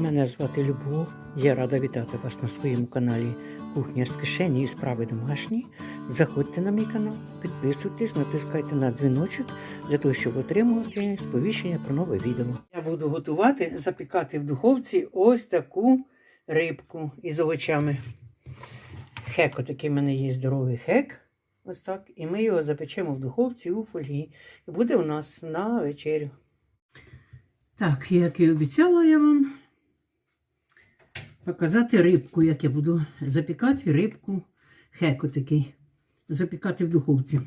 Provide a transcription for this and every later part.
Мене звати Любов. Я рада вітати вас на своєму каналі Кухня з кишені і справи домашні. Заходьте на мій канал, підписуйтесь, натискайте на дзвіночок для того, щоб отримувати сповіщення про нове відео. Я буду готувати, запікати в духовці ось таку рибку із овочами. Хек, отакий в мене є здоровий хек. Ось так. І ми його запечемо в духовці у фольгі. І буде у нас на вечерю. Так, як і обіцяла я вам показати рибку, як я буду запікати рибку хеку такий. Запікати в духовці.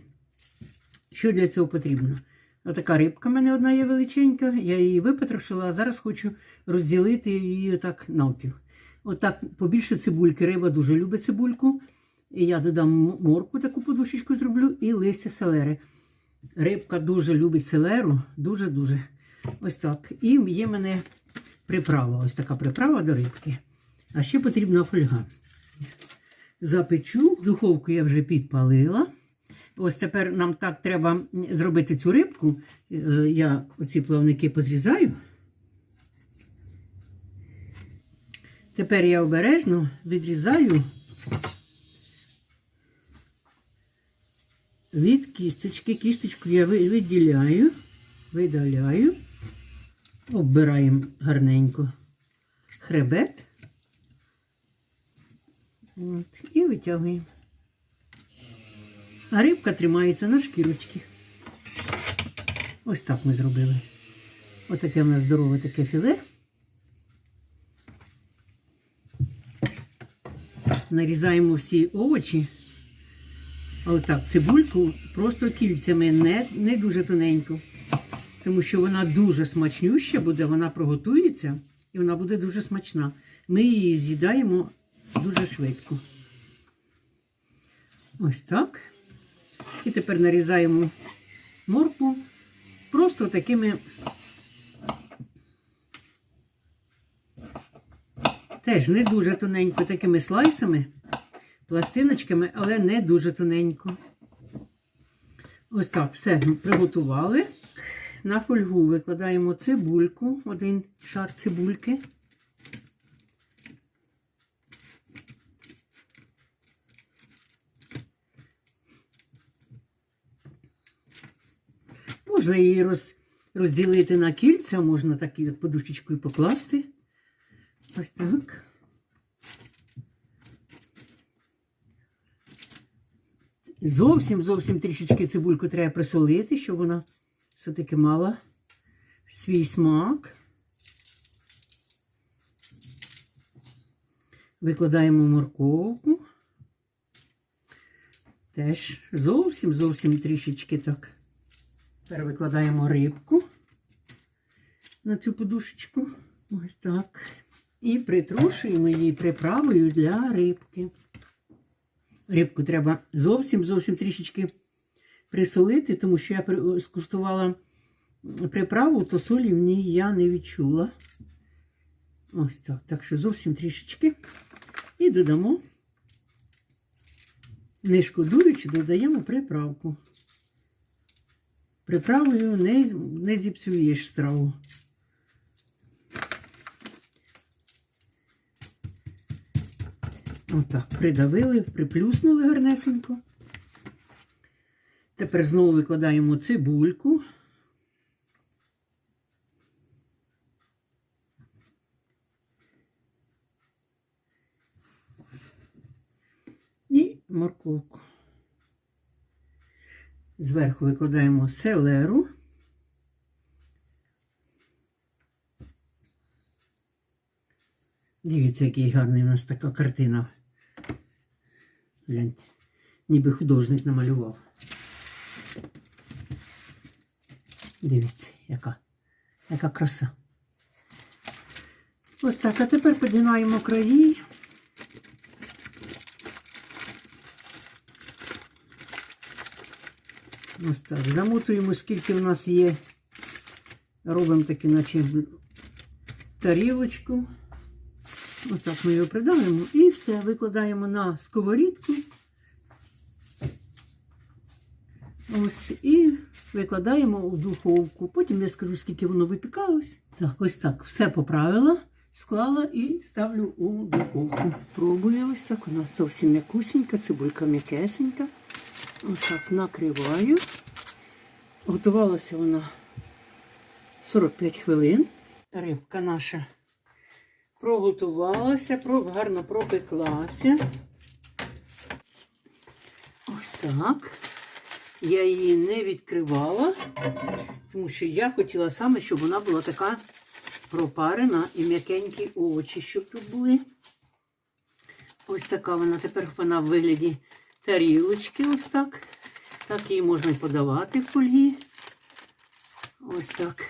Що для цього потрібно? Отака рибка в мене одна є величенька, я її випотрошила, а зараз хочу розділити її отак навпіл. Отак побільше цибульки. Риба дуже любить цибульку. Я додам морку, таку подушечку зроблю, і листя селери. Рибка дуже любить селеру, дуже-дуже. Ось так. І є в мене приправа. Ось така приправа до рибки. А ще потрібна фольга. Запечу, духовку я вже підпалила. Ось тепер нам так треба зробити цю рибку. Е, Я оці плавники позрізаю. Тепер я обережно відрізаю від кісточки. Кісточку я ви- виділяю, видаляю, оббираємо гарненько хребет. От, і витягуємо. А рибка тримається на шкірочці. Ось так ми зробили. Ось таке в нас здорове таке філе. Нарізаємо всі овочі. А отак, цибульку просто кільцями, не, не дуже тоненько. Тому що вона дуже смачнюща буде, вона проготується і вона буде дуже смачна. Ми її з'їдаємо дуже швидко. Ось так. І тепер нарізаємо моркву просто такими теж не дуже тоненько, такими слайсами, пластиночками, але не дуже тоненько. Ось так, все приготували. На фольгу викладаємо цибульку, один шар цибульки. Можна її роз, розділити на кільця, можна так і подушечкою покласти. Ось так. Зовсім зовсім трішечки цибульку треба присолити, щоб вона все-таки мала свій смак. Викладаємо морковку. Теж зовсім зовсім трішечки так. Тепер викладаємо рибку на цю подушечку. Ось так. І притрушуємо її приправою для рибки. Рибку треба зовсім зовсім трішечки присолити, тому що я скуштувала приправу, то солі в ній я не відчула. Ось так. Так що зовсім трішечки. І додамо, не шкодуючи, додаємо приправку. Приправою не, не зіпсуєш страву. Отак, придавили, приплюснули гарнесенько. Тепер знову викладаємо цибульку. І морковку. Зверху викладаємо селеру. Дивіться, який гарний у нас така картина. Гляньте, ніби художник намалював. Дивіться, яка, яка краса. Ось так, а тепер підгинаємо краї. Ось так. Замотуємо, скільки в нас є. Робимо такі, наче тарілочку. Ось так ми його придавимо і все, викладаємо на сковорідку. Ось, і викладаємо у духовку. Потім я скажу, скільки воно випікалось. Так, ось так. Все поправила. склала і ставлю у духовку. Пробую ось так, вона зовсім м'якусенька, цибулька м'якесенька. Ось так накриваю. Готувалася вона 45 хвилин. Рибка наша проготувалася, гарно пропеклася. Ось так. Я її не відкривала, тому що я хотіла саме, щоб вона була така пропарена і м'якенькі очі, щоб тут були. Ось така вона. Тепер вона в вигляді тарілочки. Ось так. Так її можна подавати в фольгі. Ось так.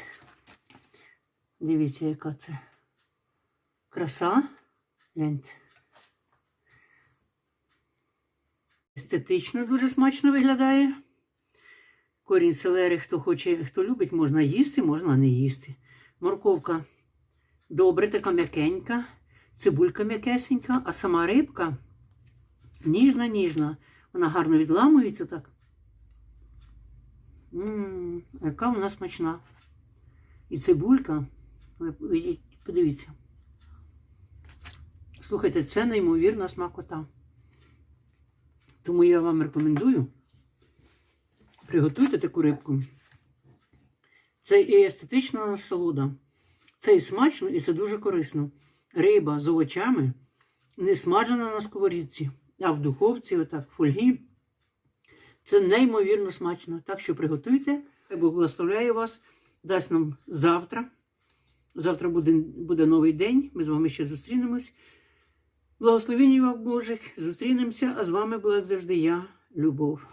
Дивіться, яка це краса. Гляньте. Естетично дуже смачно виглядає. Корінь селери, хто хоче, хто любить, можна їсти, можна не їсти. Морковка добре, така м'якенька, цибулька м'якесенька, а сама рибка ніжна-ніжна. Вона гарно відламується так. М, яка вона смачна. І цибулька, ви подивіться. Слухайте, це неймовірна смакота. Тому я вам рекомендую. Приготуйте таку рибку. Це і естетична насолода. Це і смачно, і це дуже корисно. Риба з овочами не смажена на сковорідці, а в духовці, отак, в фольгі. Це неймовірно смачно. Так що приготуйте. Хай Бог благословляє вас. Дасть нам завтра. Завтра буде, буде новий день. Ми з вами ще зустрінемось. Благословіння вам Божих. Зустрінемося, а з вами була як завжди я, Любов.